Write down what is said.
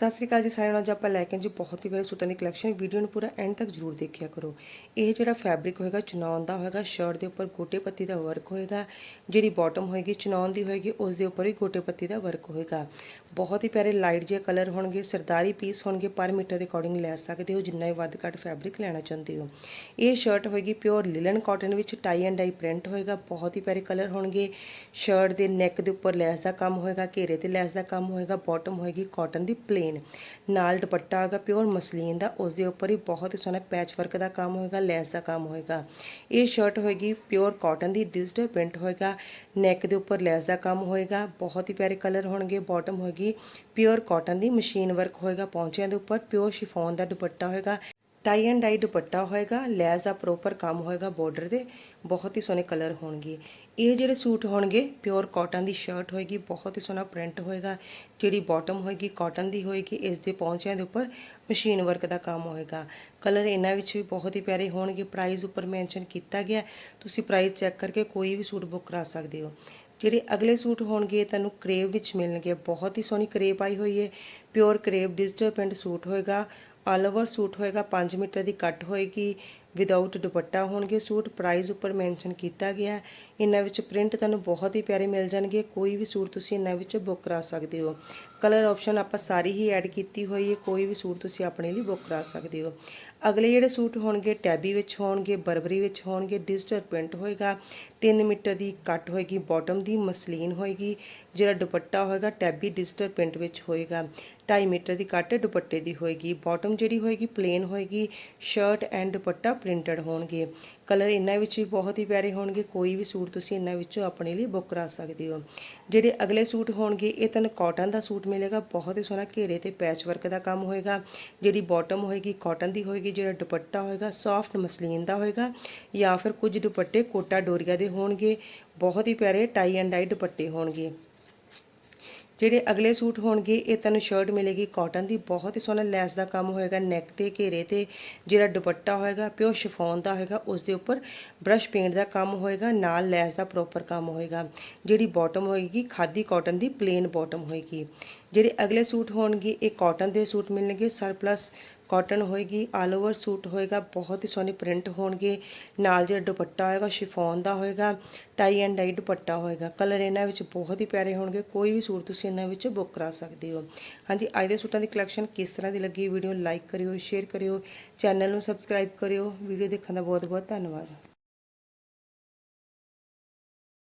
ਸਤਿ ਸ੍ਰੀ ਅਕਾਲ ਜੀ ਸਾਰਿਆਂ ਨੂੰ। ਅੱਜ ਆਪਾਂ ਲੈ ਕੇ ਜੀ ਬਹੁਤ ਹੀ ਪਿਆਰੇ ਸੂਟਾਂ ਦੀ ਕਲੈਕਸ਼ਨ ਵੀਡੀਓ ਨੂੰ ਪੂਰਾ ਐਂਡ ਤੱਕ ਜਰੂਰ ਦੇਖਿਆ ਕਰੋ। ਇਹ ਜਿਹੜਾ ਫੈਬਰਿਕ ਹੋਏਗਾ ਚਨੌਨ ਦਾ ਹੋਏਗਾ ਸ਼ਰਟ ਦੇ ਉੱਪਰ ਗੋਟੇ ਪੱਤੀ ਦਾ ਵਰਕ ਹੋਏਗਾ। ਜਿਹੜੀ ਬਾਟਮ ਹੋਏਗੀ ਚਨੌਨ ਦੀ ਹੋਏਗੀ, ਉਸ ਦੇ ਉੱਪਰ ਵੀ ਗੋਟੇ ਪੱਤੀ ਦਾ ਵਰਕ ਹੋਏਗਾ। ਬਹੁਤ ਹੀ ਪਿਆਰੇ ਲਾਈਟ ਜਿਹੇ ਕਲਰ ਹੋਣਗੇ, ਸਰਦਾਰੀ ਪੀਸ ਹੋਣਗੇ, ਪਰ ਮੀਟਰ ਦੇ ਅਕੋਰਡਿੰਗ ਲੈ ਸਕਦੇ ਹੋ, ਜਿੰਨਾ ਹੀ ਵੱਧ ਘੱਟ ਫੈਬਰਿਕ ਲੈਣਾ ਚਾਹੁੰਦੇ ਹੋ। ਇਹ ਸ਼ਰਟ ਹੋਏਗੀ ਪਿਓਰ ਲਿਲਨ ਕਾਟਨ ਵਿੱਚ ਟਾਈ ਐਂਡ ਡਾਈ ਪ੍ਰਿੰਟ ਹੋਏਗਾ। ਬਹੁਤ ਹੀ ਪਿਆਰੇ ਕਲਰ ਹੋਣਗੇ। ਸ਼ਰਟ ਦੇ ਨੈਕ ਦੇ ਉੱਪਰ ਲੈਸ ਦਾ ਕੰਮ ਹੋਏਗਾ, ਘੇਰੇ ਤੇ ਲੈਸ ਦਾ ਕੰਮ ਹੋਏਗਾ ਬਾਟਮ ਹੋਏਗੀ ਕਾਟਨ ਦੀ ਪਲੇਨ ਨਾਲ ਦੁਪੱਟਾ ਹੈਗਾ ਪਿਓਰ ਮਸਲੀਨ ਦਾ ਉਸ ਦੇ ਉੱਪਰ ਹੀ ਬਹੁਤ ਹੀ ਸੋਹਣਾ ਪੈਚ ਵਰਕ ਦਾ ਕੰਮ ਹੋਏਗਾ, ਲੈਸ ਦਾ ਕੰਮ ਹੋਏਗਾ। ਇਹ ਸ਼ਰਟ ਹੋਏਗੀ ਪਿਓਰ ਕਾਟਨ ਦੀ ਡਿਜੀਟਲ ਪ੍ਰਿੰਟ ਹੋਏਗਾ ਨੈਕ ਦੇ ਉੱਪਰ ਲੈਸ ਦਾ ਕੰਮ ਹੋਏਗਾ, ਬਹੁਤ ਹੀ ਪਿਆਰੇ ਕਲਰ ਹੋਣਗੇ ਬਾਟਮ ਹੋਏਗੀ ਪਿਓਰ ਕਾਟਨ ਦੀ ਮਸ਼ੀਨ ਵਰਕ ਹੋਏਗਾ ਪੌਂਚਿਆਂ ਦੇ ਉੱਪਰ ਪਿਓਰ ਸ਼ਿਫੋਨ ਦਾ ਦੁਪੱਟਾ ਹੋਏਗਾ। ਟਾਈ ਐਂਡ ਡਾਈ ਦੁਪੱਟਾ ਹੋਏਗਾ, ਲੈਸ ਦਾ ਪ੍ਰੋਪਰ ਕੰਮ ਹੋਏਗਾ ਬਾਰਡਰ ਦੇ, ਬਹੁਤ ਹੀ ਸੋਹਣੇ ਕਲਰ ਹੋਣਗੇ। ਇਹ ਜਿਹੜੇ ਸੂਟ ਹੋਣਗੇ ਪਿਓਰ ਕਾਟਨ ਦੀ ਸ਼ਰਟ ਹੋਏਗੀ, ਬਹੁਤ ਹੀ ਸੋਹਣਾ ਪ੍ਰਿੰਟ ਹੋਏਗਾ। ਜਿਹੜੀ ਬਾਟਮ ਹੋਏਗੀ ਕਾਟਨ ਦੀ ਹੋਏਗੀ, ਇਸ ਦੇ ਪੌਂਚਿਆਂ ਦੇ ਉੱਪਰ ਮਸ਼ੀਨ ਵਰਕ ਦਾ ਕੰਮ ਹੋਏਗਾ। ਕਲਰ ਇਹਨਾਂ ਵਿੱਚ ਵੀ ਬਹੁਤ ਹੀ ਪਿਆਰੇ ਹੋਣਗੇ ਪ੍ਰਾਈਸ ਉੱਪਰ ਮੈਂਸ਼ਨ ਕੀਤਾ ਗਿਆ। ਤੁਸੀਂ ਪ੍ਰਾਈਸ ਚੈੱਕ ਕਰਕੇ ਕੋਈ ਵੀ ਸੂਟ ਬੁੱਕ ਕਰਾ ਸਕਦੇ ਹੋ। ਜਿਹੜੇ ਅਗਲੇ ਸੂਟ ਹੋਣਗੇ ਤੁਹਾਨੂੰ ਕਰੇਵ ਵਿੱਚ ਮਿਲਣਗੇ। ਬਹੁਤ ਹੀ ਸੋਹਣੀ ਕਰੇਪ ਆਈ ਹੋਈ ਹੈ। Pure crepe digital print suit ਹੋਏਗਾ। ਆਲ ਓਵਰ ਸੂਟ ਹੋਏਗਾ 5 ਮੀਟਰ ਦੀ ਕੱਟ ਹੋਏਗੀ ਵਿਦਆਊਟ ਦੁਪੱਟਾ ਹੋਣਗੇ ਸੂਟ ਪ੍ਰਾਈਸ ਉੱਪਰ ਮੈਂਸ਼ਨ ਕੀਤਾ ਗਿਆ। ਇਹਨਾਂ ਵਿੱਚ ਪ੍ਰਿੰਟ ਤੁਹਾਨੂੰ ਬਹੁਤ ਹੀ ਪਿਆਰੇ ਮਿਲ ਜਾਣਗੇ, ਕੋਈ ਵੀ ਸੂਟ ਤੁਸੀਂ ਇਹਨਾਂ ਵਿੱਚ ਬੁੱਕ ਕਰਾ ਸਕਦੇ ਹੋ। ਕਲਰ ਆਪਸ਼ਨ ਆਪਾਂ ਸਾਰੀ ਹੀ ਐਡ ਕੀਤੀ ਹੋਈ ਹੈ, ਕੋਈ ਵੀ ਸੂਟ ਤੁਸੀਂ ਆਪਣੇ ਲਈ ਬੁੱਕ ਕਰਾ ਸਕਦੇ ਹੋ। ਅਗਲੇ ਜਿਹੜੇ ਸੂਟ ਹੋਣਗੇ ਟੈਬੀ ਵਿੱਚ ਹੋਣਗੇ, ਬਰਬਰੀ ਵਿੱਚ ਹੋਣਗੇ ਡਿਜੀਟਲ ਪ੍ਰਿੰਟ ਹੋਏਗਾ 3 ਮੀਟਰ ਦੀ ਕੱਟ ਹੋਏਗੀ ਬਾਟਮ ਦੀ ਮਸਲੀਨ ਹੋਏਗੀ, ਜਿਹੜਾ ਦੁਪੱਟਾ ਹੋਏਗਾ ਟੈਬੀ ਡਿਜੀਟਲ ਪ੍ਰਿੰਟ ਵਿੱਚ ਹੋਏਗਾ। 2.5 ਮੀਟਰ ਦੀ ਕੱਟ ਦੁਪੱਟੇ ਦੀ ਹੋਏਗੀ। ਬਾਟਮ ਜਿਹੜੀ ਹੋਏਗੀ ਪਲੇਨ ਹੋਏਗੀ। ਸ਼ਰਟ ਐਂਡ ਦੁਪੱਟਾ ਪ੍ਰਿੰਟਡ ਹੋਣਗੇ। ਕਲਰ ਇਹਨਾਂ ਵਿੱਚ ਵੀ ਬਹੁਤ ਹੀ ਪਿਆਰੇ ਹੋਣਗੇ। ਕੋਈ ਵੀ ਸੂਟ ਤੁਸੀਂ ਇਹਨਾਂ ਵਿੱਚੋਂ ਆਪਣੇ ਲਈ ਬੁੱਕ ਕਰਾ ਸਕਦੇ ਹੋ। ਜਿਹੜੇ ਅਗਲੇ ਸੂਟ ਹੋਣਗੇ, ਇਹ ਤੁਹਾਨੂੰ ਕਾਟਨ ਦਾ ਸੂਟ ਮਿਲੇਗਾ। ਬਹੁਤ ਹੀ ਸੋਹਣਾ ਘੇਰੇ ਤੇ ਪੈਚ ਵਰਕ ਦਾ ਕੰਮ ਹੋਏਗਾ। ਜਿਹੜੀ ਬਾਟਮ ਹੋਏਗੀ ਕਾਟਨ ਦੀ ਹੋਏਗੀ। ਜਿਹੜਾ ਦੁਪੱਟਾ ਹੋਏਗਾ ਸੌਫਟ ਮਸਲੀਨ ਦਾ ਹੋਏਗਾ। ਜਾਂ ਫਿਰ ਕੁਝ ਦੁਪੱਟੇ ਕੋਟਾ ਡੋਰੀਆ ਦੇ ਹੋਣਗੇ। ਬਹੁਤ ਹੀ ਪਿਆਰੇ ਟਾਈ ਐਂਡ ਡਾਈ ਦੁਪੱਟੇ ਹੋਣਗੇ। ਜਿਹੜੇ ਅਗਲੇ ਸੂਟ ਹੋਣਗੇ, ਇਹ ਤੁਹਾਨੂੰ ਸ਼ਰਟ ਮਿਲੇਗੀ ਕਾਟਨ ਦੀ। ਬਹੁਤ ਹੀ ਸੋਹਣਾ ਲੈਸ ਦਾ ਕੰਮ ਹੋਏਗਾ ਨੈਕ ਤੇ, ਘੇਰੇ ਤੇ ਜਿਹੜਾ ਦੁਪੱਟਾ ਹੋਏਗਾ ਪਿਓ ਸ਼ਿਫੋਨ ਦਾ ਹੋਏਗਾ, ਉਸ ਦੇ ਉੱਪਰ ਬ੍ਰਸ਼ ਪੇਂਟ ਦਾ ਕੰਮ ਹੋਏਗਾ, ਨਾਲ ਲੈਸ ਦਾ ਪ੍ਰੋਪਰ ਕੰਮ ਹੋਏਗਾ। ਜਿਹੜੀ ਬਾਟਮ ਹੋਏਗੀ, ਖਾਦੀ ਕਾਟਨ ਦੀ ਪਲੇਨ ਬਾਟਮ ਹੋਏਗੀ। ਜਿਹੜੇ ਅਗਲੇ ਸੂਟ ਹੋਣਗੇ, ਇਹ ਕਾਟਨ ਦੇ ਸੂਟ ਮਿਲਣਗੇ ਸਰਪਲਸ ਕਾਟਨ ਹੋਏਗੀ ਆਲ ਓਵਰ ਸੂਟ ਹੋਏਗਾ, ਬਹੁਤ ਹੀ ਸੋਹਣੇ ਪ੍ਰਿੰਟ ਹੋਣਗੇ। ਨਾਲ ਜਿਹੜਾ ਦੁਪੱਟਾ ਹੋਏਗਾ ਸ਼ਿਫੋਨ ਦਾ ਹੋਏਗਾ ਟਾਈ ਐਂਡ ਡਾਈ ਦੁਪੱਟਾ ਹੋਏਗਾ। ਕਲਰ ਇਹਨਾਂ ਵਿੱਚ ਬਹੁਤ ਹੀ ਪਿਆਰੇ ਹੋਣਗੇ, ਕੋਈ ਵੀ ਸੂਟ ਤੁਸੀਂ ਇਹਨਾਂ ਵਿੱਚ ਬੁੱਕ ਕਰਾ ਸਕਦੇ ਹੋ। ਹਾਂਜੀ, ਅੱਜ ਦੇ ਸੂਟਾਂ ਦੀ ਕਲੈਕਸ਼ਨ ਕਿਸ ਤਰ੍ਹਾਂ ਦੀ ਲੱਗੀ ਵੀਡੀਓ ਲਾਈਕ ਕਰਿਓ ਸ਼ੇਅਰ ਕਰਿਓ ਚੈਨਲ ਨੂੰ ਸਬਸਕ੍ਰਾਈਬ ਕਰਿਓ। ਵੀਡੀਓ ਦੇਖਣ ਦਾ ਬਹੁਤ ਬਹੁਤ ਧੰਨਵਾਦ।